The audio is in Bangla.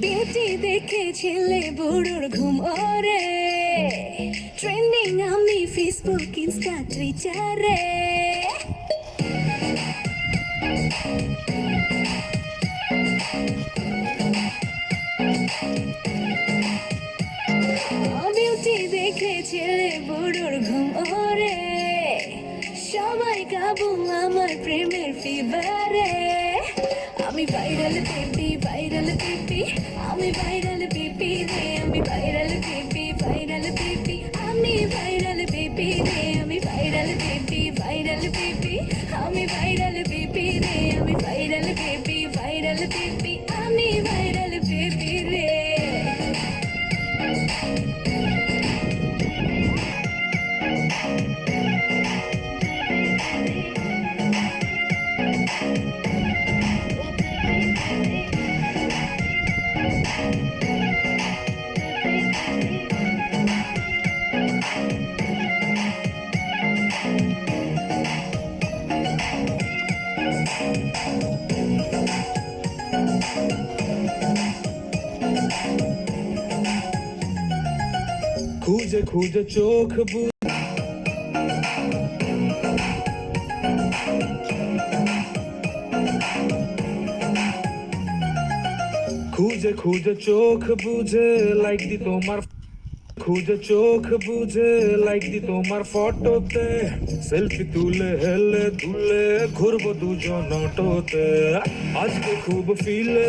বেটি দেখে ছেলে বুড়োর ঘুম ওরে। ট্রেন্ডিং আমি ফেসবুক ইনস্টা টুইটারে বিউটি দেখে ছেলে বুড়োর ঘুম ওরে। সবাই কাবু আমার প্রেমের ফিভারে আমি ভাইরাল পিপি ভাইরাল পিপি আমি ভাইরাল পিপি রে। আমি ভাইরাল পিপি ভাইরাল পিপি আমি ভাইরাল পিপি খুঁজে খুঁজে চোখ বু খুঁজে খুঁজে চোখ বুঝে লাইক দি তোমার খুঁজে চোখ বুঝে লাইক দি তোমার ফটোতে সেলফি তুলে হেলে দুলে ঘুরবো দুজন অটোতে। আজকে খুব ফিলে